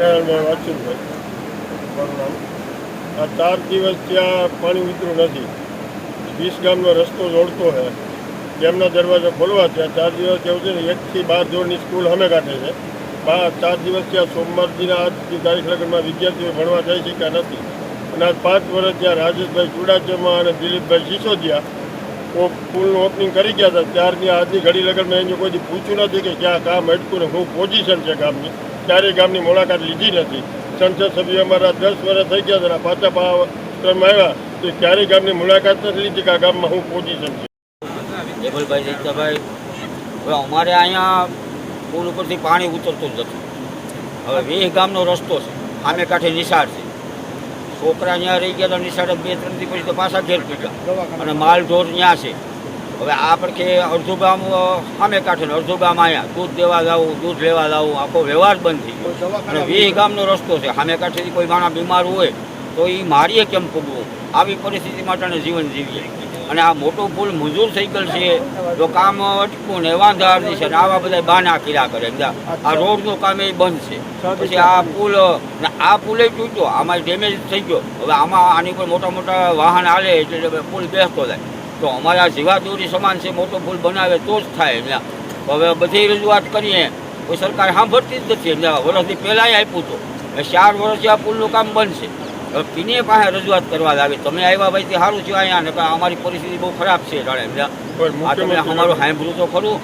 નારાયણભાઈ નામ આ ચાર દિવસ ત્યાં પાણી ઉતર્યું નથી. વીસ ગામનો રસ્તો જોડતો છે. તેમના દરવાજા ખોલવા ત્યાં ચાર દિવસ એવું છે ને એકથી બાર ધોરણની સ્કૂલ અમે કાઢે છે. બા ચાર દિવસ ત્યાં સોમવારજીના આજની તારીખ લગ્નમાં વિદ્યાર્થીઓ ભણવા જાય છે કે નથી? અને આજ પાંચ વર્ષ ત્યાં રાજેશભાઈ ચુડાચેમા અને દિલીપભાઈ સિસોદિયા પુલનું ઓપનિંગ કરી ગયા હતા. ત્યારની આજની ઘડી લગન મેં એને કોઈ પૂછ્યું નથી કે ક્યાં કામ અટકું ને શું પોઝિશન છે ગામની. ક્યારેય ગામની મુલાકાત લીધી નથી. સંસદ સભ્ય અમારા દસ વર્ષ થઈ ગયા હતા પાછા પા ક્રમમાં આવ્યા. તો ક્યારેય ગામની મુલાકાત નથી લીધી કે આ ગામમાં શું પોઝિશન છે. જયતાભાઈ, હવે અમારે અહીંયા પુલ ઉપરથી પાણી ઉતરતું જ નથી. હવે વીસ ગામનો રસ્તો છે. સામે કાંઠે નિશાળ છે. છોકરા ત્યાં રહી ગયા તો નિશાળે બે, ત્રણ દિવસ તો પાછા ઘેર પીટા અને માલ ઢોર ત્યાં છે. હવે આ કે અડધું ગામ સામે કાંઠે અડધું ગામ અહીંયા. દૂધ દેવા જાવું, દૂધ લેવા જાવું, આખો વ્યવહાર બંધ થઈ અને વીસ ગામનો રસ્તો છે. સામે કાંઠેથી કોઈ માણા બીમાર હોય, તો એ મારીએ કેમ પૂગવું આવી પરિસ્થિતિ માટે જીવન જીવીએ. અને આ મોટો પુલ મંજૂર થઈ ગયેલ છે તો કામ અટકું ને વાંધારની છે ને આવા બધા બાના કર્યા કરે આ રોડનું કામ એ બંધ છે. પછી આ પુલ આ પુલે તૂટ્યો આમાં ડેમેજ થઈ ગયો. હવે આમાં આની પર મોટા મોટા વાહન હાલે એટલે પુલ બેસતો જાય. તો અમારા જીવાદોરી સમાન છે મોટો પુલ બનાવે તો જ થાય એમના હવે બધી રજૂઆત કરીએ કોઈ સરકાર સાંભળતી જ નથી એમના વર્ષથી પહેલાંય આપ્યું હતું. ચાર વર્ષથી આ પુલનું કામ બંધ છે. હવે પીને પાસે રજૂઆત કરવા લાગે. તમે આવ્યા ભાઈ તે સારું છે અહીંયા ને અમારી પરિસ્થિતિ બહુ ખરાબ છે જાણે અમારું સાંભળ્યું તો ખરું.